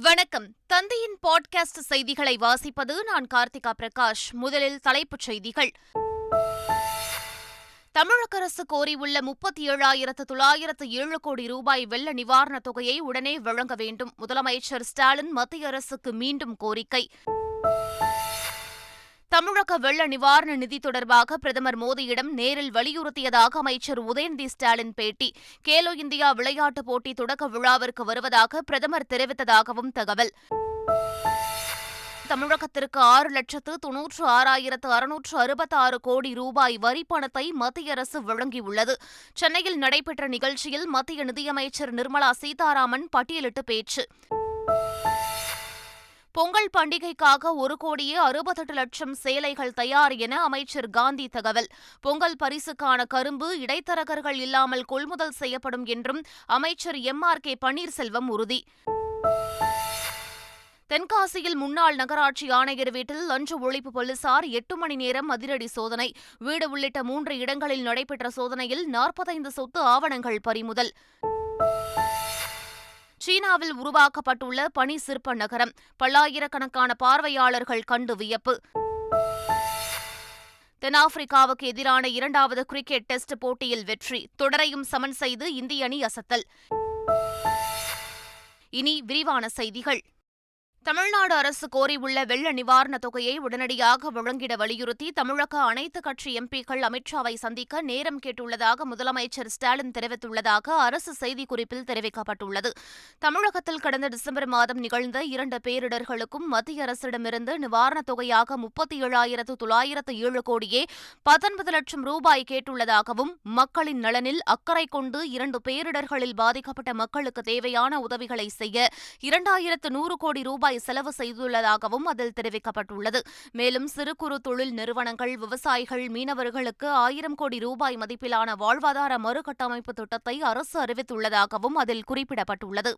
வணக்கம். தந்தையின் பாட்காஸ்ட் செய்திகளை வாசிப்பது நான் கார்த்திகா பிரகாஷ். முதலில் தலைப்புச் செய்திகள். தமிழக அரசு கோரியுள்ள முப்பத்தி ஏழாயிரத்து தொள்ளாயிரத்து ஏழு கோடி ரூபாய் வெள்ள நிவாரணத் தொகையை உடனே வழங்க வேண்டும். முதலமைச்சர் ஸ்டாலின் மத்திய அரசுக்கு மீண்டும் கோரிக்கை. தமிழக வெள்ள நிவாரண நிதி தொடர்பாக பிரதமர் மோடியிடம் நேரில் வலியுறுத்தியதாக அமைச்சர் உதயநிதி ஸ்டாலின் பேட்டி. கேலோ இந்தியா விளையாட்டுப் போட்டி தொடக்க விழாவிற்கு வருவதாக பிரதமர் தெரிவித்ததாகவும் தகவல். தமிழகத்திற்கு ஆறு லட்சத்து தொன்னூற்று ஆறாயிரத்து அறுநூற்று அறுபத்தாறு கோடி ரூபாய் வரி பணத்தை மத்திய அரசு வழங்கியுள்ளது. சென்னையில் நடைபெற்ற நிகழ்ச்சியில் மத்திய நிதியமைச்சர் நிர்மலா சீதாராமன் பட்டியலிட்டு பேச்சு. பொங்கல் பண்டிகைக்காக ஒரு கோடியே அறுபத்தெட்டு லட்சம் சேலைகள் தயார் என அமைச்சர் காந்தி தகவல். பொங்கல் பரிசுக்கான கரும்பு இடைத்தரகர்கள் இல்லாமல் கொள்முதல் செய்யப்படும் என்றும் அமைச்சர் எம் ஆர் கே பன்னீர்செல்வம் உறுதி. தென்காசியில் முன்னாள் நகராட்சி ஆணையர் வீட்டில் லஞ்ச ஒழிப்பு போலீசார் எட்டு மணி நேரம் அதிரடி சோதனை. வீடு உள்ளிட்ட மூன்று இடங்களில் நடைபெற்ற சோதனையில் நாற்பத்தைந்து சொத்து ஆவணங்கள் பறிமுதல். சீனாவில் உருவாக்கப்பட்டுள்ள பனி சிற்ப நகரம் பல்லாயிரக்கணக்கான பார்வையாளர்கள் கண்டு வியப்பு. தென்னாப்பிரிக்காவுக்கு எதிரான இரண்டாவது கிரிக்கெட் டெஸ்ட் போட்டியில் வெற்றி. தொடரையும் சமன் செய்து இந்திய அணி அசத்தல். இனி விரிவான செய்திகள். தமிழ்நாடு அரசு கோரியுள்ள வெள்ள நிவாரணத் தொகையை உடனடியாக வழங்கிட வலியுறுத்தி தமிழக அனைத்து கட்சி எம்பிக்கள் அமித்ஷாவை சந்திக்க நேரம் கேட்டுள்ளதாக முதலமைச்சர் ஸ்டாலின் தெரிவித்துள்ளதாக அரசு செய்திக்குறிப்பில் தெரிவிக்கப்பட்டுள்ளது. தமிழகத்தில் கடந்த டிசம்பர் மாதம் நிகழ்ந்த இரண்டு பேரிடர்களுக்கும் மத்திய அரசிடமிருந்து நிவாரணத் தொகையாக முப்பத்தி ஏழாயிரத்து தொள்ளாயிரத்து ஏழு கோடியே பத்தொன்பது லட்சம் ரூபாய் கேட்டுள்ளதாகவும் மக்களின் நலனில் அக்கறை கொண்டு இரண்டு பேரிடர்களில் பாதிக்கப்பட்ட மக்களுக்கு தேவையான உதவிகளை செய்ய இரண்டாயிரத்து நூறு கோடி ரூபாய் ரூபாய் செலவு செய்துள்ளதாகவும் அதில் தெரிவிக்கப்பட்டுள்ளது. மேலும் சிறு குறு தொழில் நிறுவனங்கள் விவசாயிகள் மீனவர்களுக்கு ஆயிரம் கோடி ரூபாய் மதிப்பிலான வாழ்வாதார மறுகட்டமைப்பு திட்டத்தை அரசு அறிவித்துள்ளதாகவும் அதில் குறிப்பிடப்பட்டுள்ளது.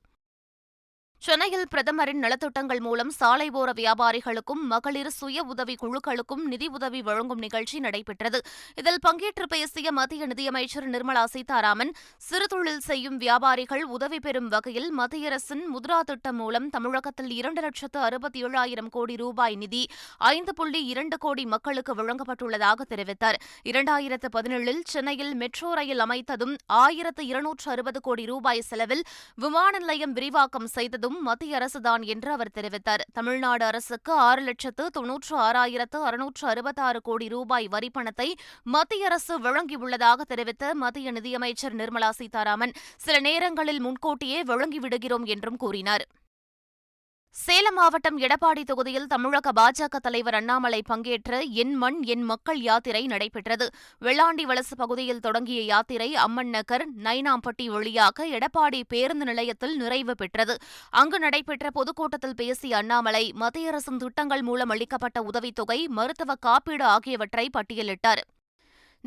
சென்னையில் பிரதமரின் நலத்திட்டங்கள் மூலம் சாலை ஓர வியாபாரிகளுக்கும் மகளிர் சுய உதவி குழுக்களுக்கும் நிதி உதவி வழங்கும் நிகழ்ச்சி நடைபெற்றது. இதில் பங்கேற்று பேசிய மத்திய நிதியமைச்சர் நிர்மலா சீதாராமன் சிறுதொழில் செய்யும் வியாபாரிகள் உதவி பெறும் வகையில் மத்திய அரசின் முத்ரா திட்டம் மூலம் தமிழகத்தில் இரண்டு லட்சத்து அறுபத்தி ஏழாயிரம் கோடி ரூபாய் நிதி ஐந்து புள்ளி இரண்டு கோடி மக்களுக்கு வழங்கப்பட்டுள்ளதாக தெரிவித்தார். இரண்டாயிரத்து பதினேழில் சென்னையில் மெட்ரோ ரயில் அமைத்ததும் ஆயிரத்து இருநூற்று அறுபது கோடி ரூபாய் செலவில் விமான நிலையம் விரிவாக்கம் செய்ததும் செய்ததும் மத்திய அரசுதான் என்று அவர் தெரிவித்தார். தமிழ்நாடு அரசுக்கு ஆறு லட்சத்து தொன்னூற்று ஆறாயிரத்து அறுநூற்று அறுபத்தாறு கோடி ரூபாய் வரிப்பணத்தை மத்திய அரசு வழங்கியுள்ளதாக தெரிவித்த மத்திய நிதியமைச்சர் நிர்மலா சீதாராமன். சில நேரங்களில் முன்கூட்டியே வழங்கிவிடுகிறோம் என்றும் கூறினார். சேலம் மாவட்டம் எடப்பாடி தொகுதியில் தமிழக பாஜக தலைவர் அண்ணாமலை பங்கேற்ற என் மண் என் மக்கள் யாத்திரை நடைபெற்றது. வெள்ளாண்டி வலசு பகுதியில் தொடங்கிய யாத்திரை அம்மன் நகர் நைனாம்பட்டி வழியாக எடப்பாடி பேருந்து நிலையத்தில் நிறைவு பெற்றது. அங்கு நடைபெற்ற பொதுக்கூட்டத்தில் பேசிய அண்ணாமலை மத்திய அரசின் திட்டங்கள் மூலம் அளிக்கப்பட்ட உதவித்தொகை மருத்துவ காப்பீடு ஆகியவற்றை பட்டியலிட்டார்.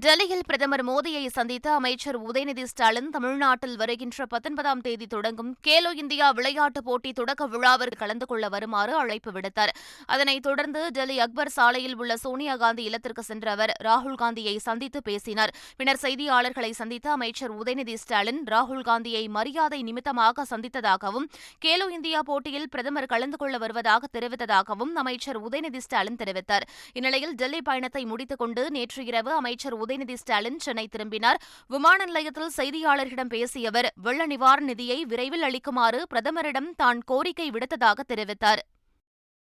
டெல்லியில் பிரதமர் மோடியை சந்தித்த அமைச்சர் உதயநிதி ஸ்டாலின் தமிழ்நாட்டில் வருகின்ற பத்தொன்பதாம் தேதி தொடங்கும் கேலோ இந்தியா விளையாட்டுப் போட்டி தொடக்க விழாவிற்கு கலந்து கொள்ள வருமாறு அழைப்பு விடுத்தார். அதனைத் தொடர்ந்து டெல்லி அக்பர் சாலையில் உள்ள சோனியா காந்தி இல்லத்திற்கு சென்ற அவர் ராகுல் காந்தியை சந்தித்து பேசினார். பின்னர் செய்தியாளர்களை சந்தித்த அமைச்சர் உதயநிதி ஸ்டாலின் ராகுல் காந்தியை மரியாதை நிமித்தமாக சந்தித்ததாகவும் கேலோ இந்தியா போட்டியில் பிரதமர் கலந்து கொள்ள வருவதாக தெரிவித்ததாகவும் அமைச்சர் உதயநிதி ஸ்டாலின் தெரிவித்தார். இந்நிலையில் டெல்லி பயணத்தை முடித்துக் கொண்டு நேற்று இரவு அமைச்சர் உதயநிதி ஸ்டாலின் சென்னை திரும்பினார். விமான நிலையத்தில் செய்தியாளர்களிடம் பேசிய அவர் வெள்ள நிவாரண நிதியை விரைவில் அளிக்குமாறு பிரதமரிடம் தான் கோரிக்கை விடுத்ததாக தெரிவித்தார்.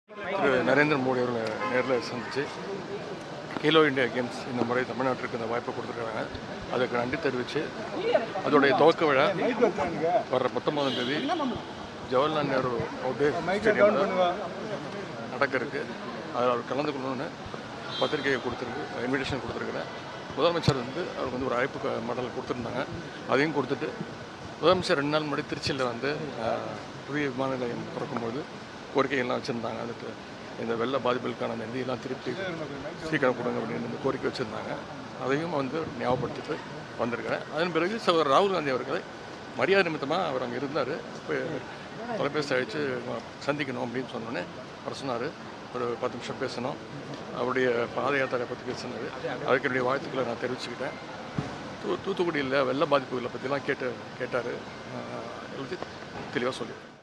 திரு நரேந்திர மோடி அவர்களை நேரில் சந்தித்து கேலோ இந்தியா கேம்ஸ் இந்த முறை தமிழ்நாட்டிற்கு இந்த வாய்ப்பை கொடுத்துருக்காங்க அதுக்கு நன்றி தெரிவித்து அதோடைய துவக்க விழா வர்ற பத்தொன்பதாம் தேதி ஜவஹர்லால் நேரு ஸ்டேடியமில் நடக்க இருக்கு அதில் அவர் கலந்து கொள்ளணும்னு பத்திரிகையை கொடுத்துருக்கு இன்விடேஷன் கொடுத்துருக்குறேன் முதலமைச்சர் வந்து அவருக்கு வந்து ஒரு அழைப்பு மடல் கொடுத்துருந்தாங்க. அதையும் கொடுத்துட்டு முதலமைச்சர் ரெண்டு நாள் முன்னாடி திருச்சியில் வந்து புதிய விமான நிலையம் திறக்கும்போது கோரிக்கைகள்லாம் வச்சுருந்தாங்க. அதுக்கு இந்த வெள்ள பாதிப்புகளுக்கான நிதியெல்லாம் திருப்பி சீக்கிரம் கொடுங்க அப்படின்னு இந்த கோரிக்கை வச்சுருந்தாங்க. அதையும் வந்து ஞாபகப்படுத்திட்டு வந்திருக்கிறேன். அதன் பிறகு சகோதரர் ராகுல் காந்தி அவர்களை மரியாதை நிமித்தமாக அவர் அங்கே இருந்தார். இப்போ தொலைபேசி அழைச்சு சந்திக்கணும் அப்படின்னு சொன்னோன்னே அவர் சொன்னார். ஒரு பத்து நிமிஷம் பேசணும். அவருடைய பாத யாத்திரை பற்றி பேசினது. அதுக்கு என்னுடைய வாழ்த்துக்களை நான் தெரிவிச்சுக்கிட்டேன். தூ தூத்துக்குடியில் வெள்ள பாதிப்புகளை பற்றிலாம் கேட்டு கேட்டார். எல்லாத்தையும் தெளிவாக சொல்லியிருக்கேன்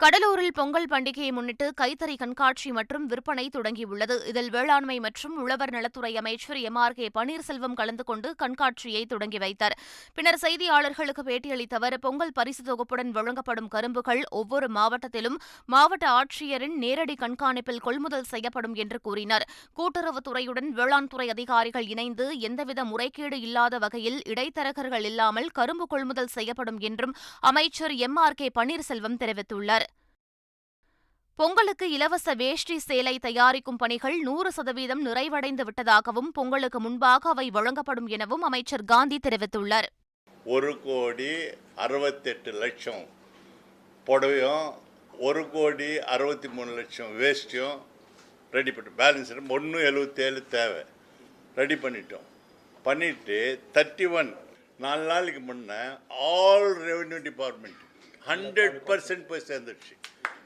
கடலூரில் பொங்கல் பண்டிகையை முன்னிட்டு கைத்தறி கண்காட்சி மற்றும் விற்பனை தொடங்கியுள்ளது. இதில் வேளாண்மை மற்றும் உழவர் நலத்துறை அமைச்சர் எம். ஆர். கே. பன்னீர்செல்வம் கலந்து கொண்டு கண்காட்சியை தொடங்கி வைத்தார். பின்னர் செய்தியாளர்களுக்கு பேட்டியளித்த அவர் பொங்கல் பரிசு தொகுப்புடன் வழங்கப்படும் கரும்புகள் ஒவ்வொரு மாவட்டத்திலும் மாவட்ட ஆட்சியரின் நேரடி கண்காணிப்பில் கொள்முதல் செய்யப்படும் என்று கூறினார். கூட்டுறவுத்துறையுடன் வேளாண் துறை அதிகாரிகள் இணைந்து எந்தவித முறைகேடு இல்லாத வகையில் இடைத்தரகர்கள் இல்லாமல் கரும்பு கொள்முதல் செய்யப்படும் என்றும் அமைச்சர் எம். ஆர். கே. பன்னீர்செல்வம் தெரிவித்துள்ளார். பொங்கலுக்கு இலவச வேஷ்டி சேலை தயாரிக்கும் பணிகள் நூறு சதவீதம் நிறைவடைந்து விட்டதாகவும் பொங்கலுக்கு முன்பாக அவை வழங்கப்படும் எனவும் அமைச்சர் காந்தி தெரிவித்துள்ளார். ஒரு கோடி அறுபத்தெட்டு லட்சம் புடவையும் ஒரு கோடி அறுபத்தி மூணு லட்சம் வேஷ்டியும் ரெடி பண்ணிட்டோம் பேலன்ஸ் ஒன்று எழுபத்தேழு தேவை. ரெடி பண்ணிட்டோம். பண்ணிவிட்டு தேர்ட்டி ஒன் நாலு நாளைக்கு முன்னே all revenue department hundred percent போய் சேர்ந்துடுச்சு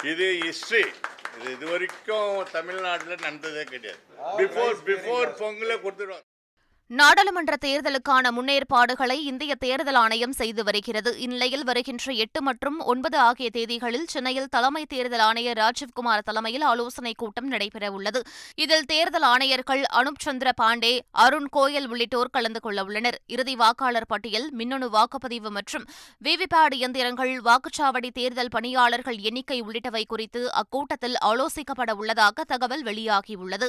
இது ஹிஸ்ட்ரி இது இது வரைக்கும் தமிழ்நாட்டில் நடந்ததே கிடையாது. பிஃபோர் பிஃபோர் பொங்கலை கொடுத்துருவாங்க நாடாளுமன்ற தேர்தலுக்கான முன்னேற்பாடுகளை இந்திய தேர்தல் ஆணையம் செய்து வருகிறது. இந்நிலையில் வருகின்ற எட்டு மற்றும் ஒன்பது ஆகிய தேதிகளில் சென்னையில் தலைமை தேர்தல் ஆணையர் ராஜீவ்குமார் தலைமையில் ஆலோசனைக் கூட்டம் நடைபெறவுள்ளது. இதில் தேர்தல் ஆணையர்கள் அனுப் சந்திர பாண்டே அருண் கோயல் உள்ளிட்டோர் கலந்து கொள்ள உள்ளனர். இறுதி வாக்காளர் பட்டியல் மின்னணு வாக்குப்பதிவு மற்றும் விவிபேட் இயந்திரங்கள் வாக்குச்சாவடி தேர்தல் பணியாளர்கள் எண்ணிக்கை உள்ளிட்டவை குறித்து அக்கூட்டத்தில் ஆலோசிக்கப்பட உள்ளதாக தகவல் வெளியாகியுள்ளது.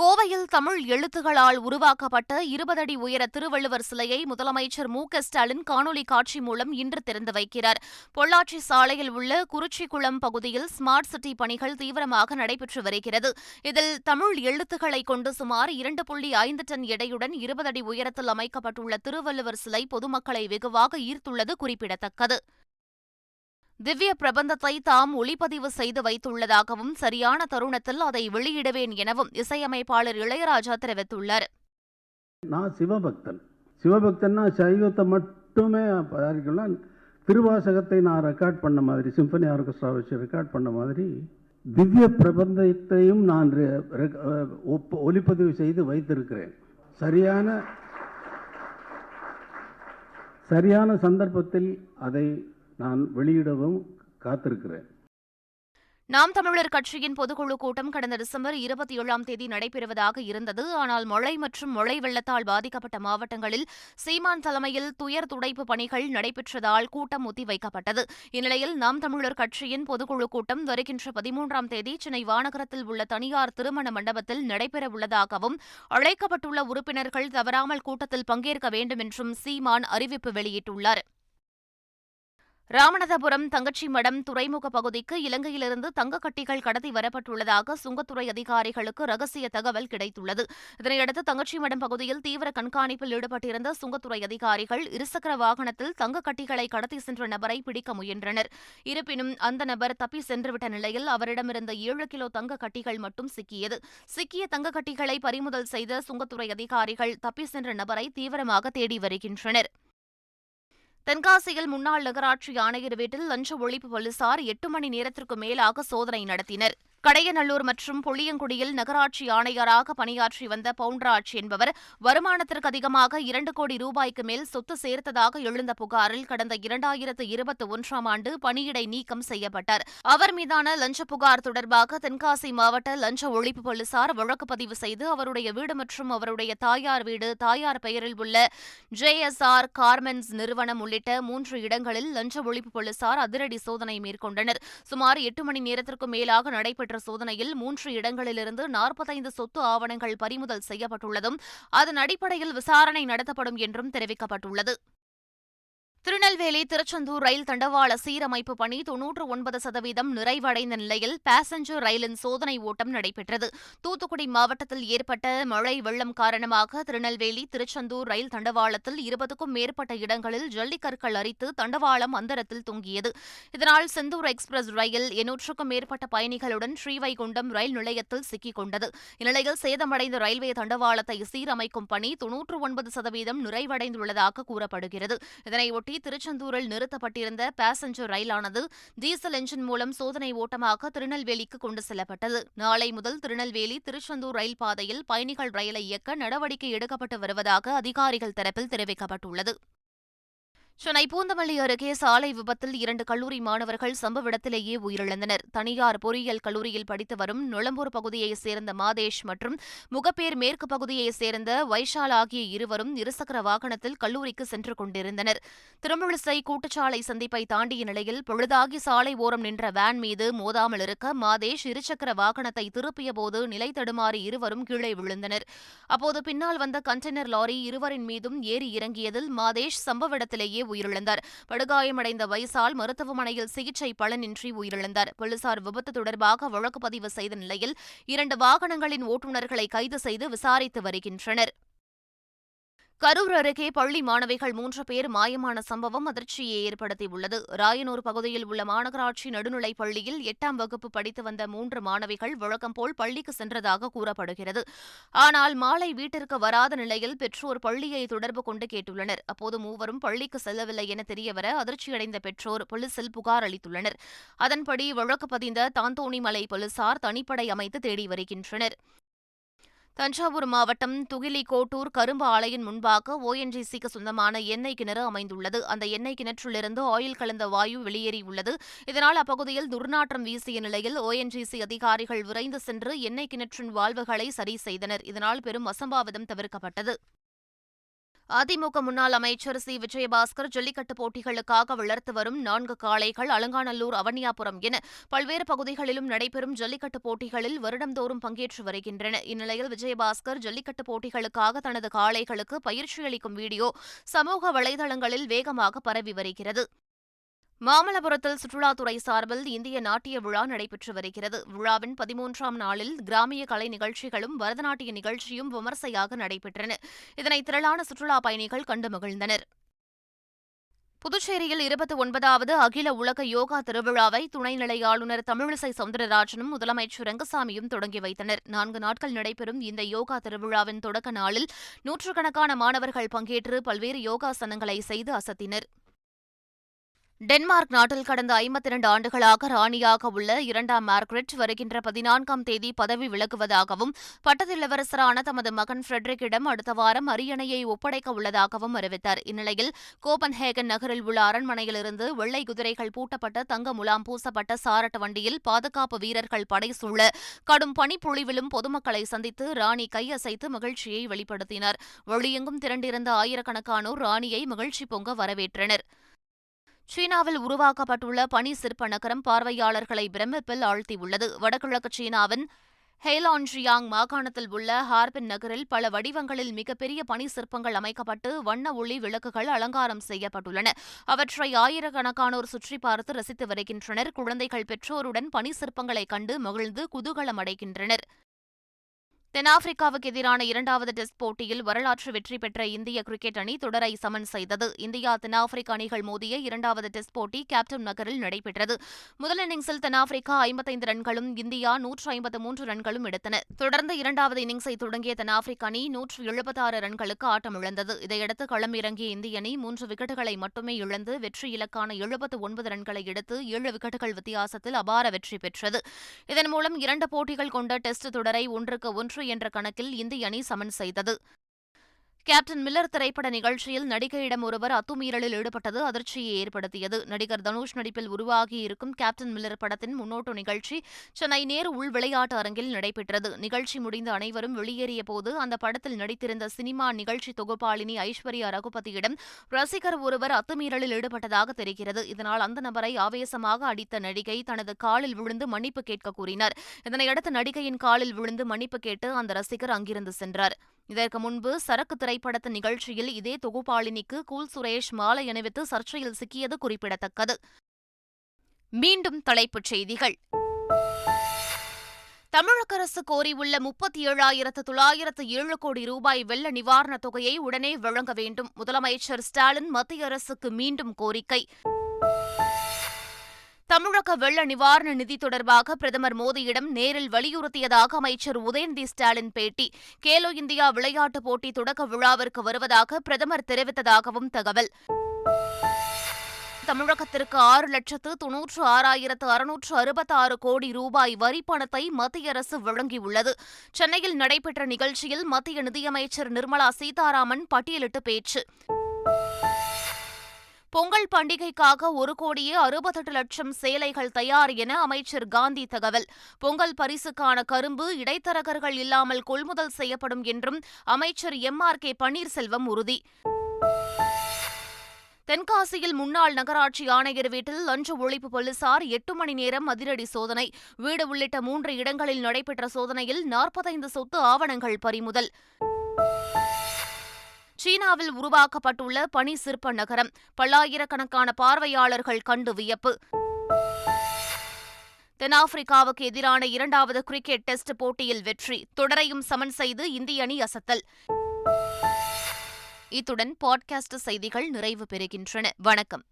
கோவையில் தமிழ் எழுத்துகளால் உருவாக்கப்பட்ட இருபது அடி உயர திருவள்ளுவர் சிலையை முதலமைச்சர் மு க ஸ்டாலின் காணொலி காட்சி மூலம் இன்று திறந்து வைக்கிறார். பொள்ளாச்சி சாலையில் உள்ள குறிச்சிக்குளம் பகுதியில் ஸ்மார்ட் சிட்டி பணிகள் தீவிரமாக நடைபெற்று வருகிறது. இதில் தமிழ் எழுத்துக்களை கொண்டு சுமார் இரண்டு புள்ளி ஐந்து டன் எடையுடன் இருபது அடி உயரத்தில் அமைக்கப்பட்டுள்ள திருவள்ளுவர் சிலை பொதுமக்களை வெகுவாக ஈர்த்துள்ளது குறிப்பிடத்தக்கது. திவ்ய பிரபந்தத்தை தாம் ஒளிப்பதிவு செய்து வைத்துள்ளதாகவும் சரியான தருணத்தில் அதை வெளியிடுவேன் எனவும் இசையமைப்பாளர் இளையராஜா தெரிவித்துள்ளார். நான் சிவபக்தன். சிவபக்தன்னா சைவத்தை மட்டுமே தயாரிக்கலாம் திருவாசகத்தை நான் ரெக்கார்ட் பண்ண மாதிரி சிம்பனி ஆர்கெஸ்ட்ரா வச்சு ரெக்கார்ட் பண்ண மாதிரி திவ்ய பிரபந்தத்தையும் நான் ரெ- செய்து வைத்திருக்கிறேன். சரியான சரியான சந்தர்ப்பத்தில் அதை நான் வெளியிடவும் காத்திருக்கிறேன். நாம் தமிழர் கட்சியின் பொதுக்குழு கூட்டம் கடந்த டிசம்பர் இருபத்தி ஏழாம் தேதி நடைபெறுவதாக இருந்தது. ஆனால் மழை மற்றும் மழை வெள்ளத்தால் பாதிக்கப்பட்ட மாவட்டங்களில் சீமான் தலைமையில் துயர் துடைப்பு பணிகள் நடைபெற்றதால் கூட்டம் ஒத்திவைக்கப்பட்டது. இந்நிலையில் நாம் தமிழர் கட்சியின் பொதுக்குழு கூட்டம் வருகின்ற பதிமூன்றாம் தேதி சென்னை வானகரத்தில் உள்ள தனியார் திருமண மண்டபத்தில் நடைபெறவுள்ளதாகவும் அழைக்கப்பட்டுள்ள உறுப்பினர்கள் தவறாமல் கூட்டத்தில் பங்கேற்க வேண்டும் என்றும் சீமான் அறிவிப்பு வெளியிட்டுள்ளார். ராமநாதபுரம் தங்கச்சி மடம் துறைமுக பகுதிக்கு இலங்கையிலிருந்து தங்கக் கட்டிகள் கடத்தி வரப்பட்டுள்ளதாக சுங்கத்துறை அதிகாரிகளுக்கு ரகசிய தகவல் கிடைத்துள்ளது. இதனையடுத்து தங்கச்சி மடம் பகுதியில் தீவிர கண்காணிப்பில் ஈடுபட்டிருந்த சுங்கத்துறை அதிகாரிகள் இருசக்கர வாகனத்தில் தங்கக் கட்டிகளை கடத்தி சென்ற நபரை பிடிக்க முயன்றனர். இருப்பினும் அந்த நபர் தப்பி சென்றுவிட்ட நிலையில் அவரிடமிருந்த ஏழு கிலோ தங்க கட்டிகள் மட்டும் சிக்கியது. சிக்கிய தங்கக்கட்டிகளை பறிமுதல் செய்த சுங்கத்துறை அதிகாரிகள் தப்பி சென்ற நபரை தீவிரமாக தேடி வருகின்றனர். தென்காசியில் முன்னாள் நகராட்சி ஆணையர் வீட்டில் லஞ்ச ஒழிப்பு போலீசார் எட்டு மணி நேரத்திற்கு மேலாக சோதனை நடத்தினர். கடையநல்லூர் மற்றும் புளியங்குடியில் நகராட்சி ஆணையராக பணியாற்றி வந்த பவுண்டராஜ் என்பவர் வருமானத்திற்கு அதிகமாக இரண்டு கோடி ரூபாய்க்கு மேல் சொத்து சேர்த்ததாக எழுந்த புகாரில் கடந்த இரண்டாயிரத்து இருபத்தி ஒன்றாம் ஆண்டு பணியிடை நீக்கம் செய்யப்பட்டார். அவர் மீதான லஞ்ச புகார் தொடர்பாக தென்காசி மாவட்ட லஞ்ச ஒழிப்பு போலீசார் வழக்கு பதிவு செய்து அவருடைய வீடு மற்றும் அவருடைய தாயார் வீடு தாயார் பெயரில் உள்ள ஜேஎஸ்ஆர் கார்மென்ஸ் நிறுவனம் உள்ளிட்ட மூன்று இடங்களில் லஞ்ச ஒழிப்பு போலீசார் அதிரடி சோதனை மேற்கொண்டனர். சுமார் எட்டு மணி நேரத்திற்கு மேலாக நடைபெற்ற சோதனையில் மூன்று இடங்களிலிருந்து நாற்பத்தைந்து சொத்து ஆவணங்கள் பறிமுதல் செய்யப்பட்டுள்ளதும் அதன் அடிப்படையில் விசாரணை நடத்தப்படும் என்றும் தெரிவிக்கப்பட்டுள்ளது. திருநெல்வேலி திருச்செந்தூர் ரயில் தண்டவாள சீரமைப்பு பணி தொன்னூற்று ஒன்பது சதவீதம் நிறைவடைந்த நிலையில் பாசஞ்சர் ரயிலின் சோதனை ஓட்டம் நடைபெற்றது. தூத்துக்குடி மாவட்டத்தில் ஏற்பட்ட மழை வெள்ளம் காரணமாக திருநெல்வேலி திருச்செந்தூர் ரயில் தண்டவாளத்தில் இருபதுக்கும் மேற்பட்ட இடங்களில் ஜல்லிக்கற்கள் அரித்து தண்டவாளம் அந்தரத்தில் தொங்கியது. இதனால் செந்தூர் எக்ஸ்பிரஸ் ரயில் எண்ணூற்றுக்கும் மேற்பட்ட பயணிகளுடன் ஸ்ரீவைகுண்டம் ரயில் நிலையத்தில் சிக்கிக் கொண்டது. இந்நிலையில் சேதமடைந்த ரயில்வே தண்டவாளத்தை சீரமைக்கும் பணி தொன்னூற்று ஒன்பது சதவீதம் நிறைவடைந்துள்ளதாக கூறப்படுகிறது. இதனையொட்டி திருச்செந்தூரில் நிறுத்தப்பட்டிருந்த பாசஞ்சர் ரயிலானது டீசல் என்ஜின் மூலம் சோதனை ஓட்டமாக திருநெல்வேலிக்கு கொண்டு செல்லப்பட்டது. நாளை முதல் திருநெல்வேலி திருச்செந்தூர் ரயில் பாதையில் பயணிகள் ரயிலை இயக்க நடவடிக்கை எடுக்கப்பட்டு வருவதாக அதிகாரிகள் தரப்பில் தெரிவிக்கப்பட்டுள்ளது. சென்னை பூந்தமல்லி அருகே சாலை விபத்தில் இரண்டு கல்லூரி மாணவர்கள் சம்பவ இடத்திலேயே உயிரிழந்தனர். தனியார் பொறியியல் கல்லூரியில் படித்து வரும் நுளம்பூர் பகுதியைச் சேர்ந்த மாதேஷ் மற்றும் முகப்பேர் மேற்கு பகுதியைச் சேர்ந்த வைஷால் ஆகிய இருவரும் இருசக்கர வாகனத்தில் கல்லூரிக்கு சென்று கொண்டிருந்தனர். திருமுழிசை கூட்டுச்சாலை சந்திப்பை தாண்டிய நிலையில் பொழுதாகி சாலை ஓரம் நின்ற வேன் மீது மோதாமல் இருக்க மாதேஷ் இருசக்கர வாகனத்தை திருப்பியபோது நிலை தடுமாறி இருவரும் கீழே விழுந்தனர். அப்போது பின்னால் வந்த கண்டெய்னர் லாரி இருவரின் மீதும் ஏறி இறங்கியதில் மாதேஷ் சம்பவ இடத்திலேயே உயிரிழந்தார். படுகாயமடைந்த வைசால் மருத்துவமனையில் சிகிச்சை பலனின்றி உயிரிழந்தார். போலீசார் விபத்து தொடர்பாக வழக்கு பதிவு செய்த நிலையில் இரண்டு வாகனங்களின் ஓட்டுநர்களை கைது செய்து விசாரித்து வருகின்றனர். கரூர் அருகே பள்ளி மாணவிகள் மூன்று பேர் மாயமான சம்பவம் அதிர்ச்சியை ஏற்படுத்தியுள்ளது. ராயனூர் பகுதியில் உள்ள மாநகராட்சி நடுநிலைப் பள்ளியில் எட்டாம் வகுப்பு படித்து வந்த மூன்று மாணவிகள் வழக்கம்போல் பள்ளிக்கு சென்றதாக கூறப்படுகிறது. ஆனால் மாலை வீட்டிற்கு வராத நிலையில் பெற்றோர் பள்ளியை தொடர்பு கொண்டு கேட்டுள்ளனர். அப்போது மூவரும் பள்ளிக்கு செல்லவில்லை என தெரியவர அதிர்ச்சியடைந்த பெற்றோர் போலீசில் புகார் அளித்துள்ளனர். அதன்படி வழக்கு பதிந்த தாந்தோணிமலை போலீசார் தனிப்படை அமைத்து தேடி வருகின்றனர். தஞ்சாவூர் மாவட்டம் துகிலிகோட்டூர் கரும்பு ஆலையின் முன்பாக ஓஎன்ஜிசிக்கு சொந்தமான எண்ணெய் கிணறு அமைந்துள்ளது. அந்த எண்ணெய் கிணற்றிலிருந்து ஆயில் கலந்த வாயு வெளியேறியுள்ளது இதனால் அப்பகுதியில் துர்நாற்றம் வீசிய நிலையில் ஓஎன்ஜிசி அதிகாரிகள் விரைந்து சென்று எண்ணெய் கிணற்றின் வால்வுகளை சரி செய்தனர். இதனால் பெரும் அசம்பாவிதம் தவிர்க்கப்பட்டது. அதிமுக முன்னாள் அமைச்சர் சி. விஜயபாஸ்கர் ஜல்லிக்கட்டு போட்டிகளுக்காக வளர்த்து வரும் நான்கு காளைகள் அலங்காநல்லூர் அவனியாபுரம் என பல்வேறு பகுதிகளிலும் நடைபெறும் ஜல்லிக்கட்டு போட்டிகளில் வருடந்தோறும் பங்கேற்று வருகின்றன. இந்நிலையில் விஜயபாஸ்கர் ஜல்லிக்கட்டு போட்டிகளுக்காக தனது காளைகளுக்கு பயிற்சி அளிக்கும் வீடியோ சமூக வலைதளங்களில் வேகமாக பரவி வருகிறது. மாமல்லபுரத்தில் சுற்றுலாத்துறை சார்பில் இந்திய நாட்டிய விழா நடைபெற்று வருகிறது. விழாவின் பதிமூன்றாம் நாளில் கிராமிய கலை நிகழ்ச்சிகளும் பரதநாட்டிய நிகழ்ச்சியும் விமர்சையாக நடைபெற்றன. இதனை திரளான சுற்றுலா பயணிகள் கண்டு மகிழ்ந்தனர். புதுச்சேரியில் இருபத்தி ஒன்பதாவது அகில உலக யோகா திருவிழாவை துணைநிலை ஆளுநர் தமிழிசை சவுந்தரராஜனும் முதலமைச்சர் ரங்கசாமியும் தொடங்கி வைத்தனர். நான்கு நாட்கள் நடைபெறும் இந்த யோகா திருவிழாவின் தொடக்க நாளில் நூற்றுக்கணக்கான மாணவர்கள் பங்கேற்று பல்வேறு யோகாசனங்களை செய்து அசத்தினர். டென்மார்க் நாட்டில் கடந்த ஐம்பத்தி இரண்டு ஆண்டுகளாக ராணியாக உள்ள இரண்டாம் மார்க்ரெட் வருகின்ற பதினான்காம் தேதி பதவி விலகுவதாகவும் பட்டத்திலவரசரான தமது மகன் ஃபிரெட்ரிக்கிடம் அடுத்த வாரம் அரியணையை ஒப்படைக்க உள்ளதாகவும் அறிவித்தார். இந்நிலையில் கோபன்ஹேகன் நகரில் உள்ள அரண்மனையிலிருந்து வெள்ளை குதிரைகள் பூட்டப்பட்ட தங்க முலாம் பூசப்பட்ட சாரட் வண்டியில் பாதுகாப்பு வீரர்கள் படை சூழ கடும் பனிப்பொழிவிலும் பொதுமக்களை சந்தித்து ராணி கையசைத்து மகிழ்ச்சியை வெளிப்படுத்தினார். வெளியெங்கும் திரண்டிருந்த ஆயிரக்கணக்கானோர் ராணியை மகிழ்ச்சி பொங்க வரவேற்றனர். சீனாவில் உருவாக்கப்பட்டுள்ள பனி சிற்ப நகரம் பார்வையாளர்களை பிரமிப்பில் ஆழ்த்தியுள்ளது. வடகிழக்கு சீனாவின் ஹெய்லான்ஜியாங் மாகாணத்தில் உள்ள ஹார்பின் நகரில் பல வடிவங்களில் மிகப்பெரிய பனி சிற்பங்கள் அமைக்கப்பட்டு வண்ண ஒளி விளக்குகள் அலங்காரம் செய்யப்பட்டுள்ளன. அவற்றை ஆயிரக்கணக்கானோர் சுற்றி பார்த்து ரசித்து வருகின்றனர். குழந்தைகள் பெற்றோருடன் பனி சிற்பங்களை கண்டு மகிழ்ந்து குதூகலம் அடைகின்றனர் தென்னாப்பிரிக்காவுக்கு எதிரான இரண்டாவது டெஸ்ட் போட்டியில் வரலாற்று வெற்றி பெற்ற இந்திய கிரிக்கெட் அணி தொடரை சமன் செய்தது. இந்தியா தென்னாப்பிரிக்க அணிகள் மோதிய இரண்டாவது டெஸ்ட் போட்டி கேப்டன் நகரில் நடைபெற்றது. முதல் இன்னிங்ஸில் தென்னாப்பிரிக்கா ஐம்பத்தைந்து ரன்களும் இந்தியா நூற்று ஐம்பத்து மூன்று ரன்களும் எடுத்தன. தொடர்ந்து இரண்டாவது இன்னிங்ஸை தொடங்கிய தென்னாப்பிரிக்க அணி நூற்று எழுபத்தாறு ரன்களுக்கு ஆட்டமிழந்தது இதையடுத்து களமிறங்கிய இந்திய அணி மூன்று விக்கெட்டுகளை மட்டுமே இழந்து வெற்றி இலக்கான எழுபத்து ஒன்பது ரன்களை எடுத்து ஏழு விக்கெட்டுகள் வித்தியாசத்தில் அபார வெற்றி பெற்றது. இதன் மூலம் இரண்டு போட்டிகள் கொண்ட டெஸ்ட் தொடரை ஒன்றுக்கு ஒன்று என்ற கணக்கில் இந்திய அணி சமன் செய்தது. கேப்டன் மில்லர் திரைப்பட நிகழ்ச்சியில் நடிகையிடம் ஒருவர் அத்துமீறலில் ஈடுபட்டது அதிர்ச்சியை ஏற்படுத்தியது. நடிகர் தனுஷ் நடிப்பில் உருவாகியிருக்கும் கேப்டன் மில்லர் படத்தின் முன்னோட்டு நிகழ்ச்சி சென்னை நேரு உள் விளையாட்டு அரங்கில் நடைபெற்றது. நிகழ்ச்சி முடிந்த அனைவரும் வெளியேறிய போது அந்த படத்தில் நடித்திருந்த சினிமா நிகழ்ச்சி தொகுப்பாளினி ஐஸ்வர்யா ரகுபதியிடம் ரசிகர் ஒருவர் அத்துமீறலில் ஈடுபட்டதாக தெரிகிறது. இதனால் அந்த நபரை ஆவேசமாக அடித்த நடிகை தனது காலில் விழுந்து மன்னிப்பு கேட்க கூறினார். இதனையடுத்து நடிகையின் காலில் விழுந்து மன்னிப்பு கேட்டு அந்த ரசிகர் அங்கிருந்து சென்றார். இதற்கு முன்பு சரக்கு திரைப்படத்த நிகழ்ச்சியில் இதே தொகுப்பாளினிக்கு கூல் சுரேஷ் மாலை அணிவித்து சர்ச்சையில் சிக்கியது குறிப்பிடத்தக்கது. மீண்டும் தலைப்புச் செய்திகள். தமிழக அரசு கோரியுள்ள முப்பத்தி ஏழாயிரத்து தொள்ளாயிரத்து ஏழு கோடி ரூபாய் வெள்ள நிவாரணத் தொகையை உடனே வழங்க வேண்டும். முதலமைச்சர் ஸ்டாலின் மத்திய அரசுக்கு மீண்டும் கோரிக்கை. தமிழக வெள்ள நிவாரண நிதி தொடர்பாக பிரதமர் மோடியிடம் நேரில் வலியுறுத்தியதாக அமைச்சர் உதயநிதி ஸ்டாலின் பேட்டி. கேலோ இந்தியா விளையாட்டுப் போட்டி தொடக்க விழாவிற்கு வருவதாக பிரதமர் தெரிவித்ததாகவும் தகவல். தமிழகத்திற்கு ஆறு லட்சத்து தொன்னூற்று ஆறாயிரத்து அறுநூற்று அறுபத்தாறு கோடி ரூபாய் வரி பணத்தை மத்திய அரசு வழங்கியுள்ளது. சென்னையில் நடைபெற்ற நிகழ்ச்சியில் மத்திய நிதியமைச்சர் நிர்மலா சீதாராமன் பட்டியலிட்டு பேச்சு. பொங்கல் பண்டிகைக்காக ஒரு கோடியே அறுபத்தெட்டு லட்சம் சேலைகள் தயார் என அமைச்சர் காந்தி தகவல். பொங்கல் பரிசுக்கான கரும்பு இடைத்தரகர்கள் இல்லாமல் கொள்முதல் செய்யப்படும் என்றும் அமைச்சர் எம் ஆர் கே பன்னீர்செல்வம் உறுதி. தென்காசியில் முன்னாள் நகராட்சி ஆணையர் வீட்டில் லஞ்ச ஒழிப்பு போலீசார் எட்டு மணி நேரம் அதிரடி சோதனை. வீடு உள்ளிட்ட மூன்று இடங்களில் நடைபெற்ற சோதனையில் நாற்பத்தைந்து சொத்து ஆவணங்கள் பறிமுதல். சீனாவில் உருவாக்கப்பட்டுள்ள பனி சிற்ப நகரம் பல்லாயிரக்கணக்கான பார்வையாளர்கள் கண்டு வியப்பு. தென்னாப்பிரிக்காவுக்கு எதிரான இரண்டாவது கிரிக்கெட் டெஸ்ட் போட்டியில் வெற்றி. தொடரையும் சமன் செய்து இந்திய அணி அசத்தல். இத்துடன் பாட்காஸ்ட் செய்திகள் நிறைவு பெறுகின்றன. வணக்கம்.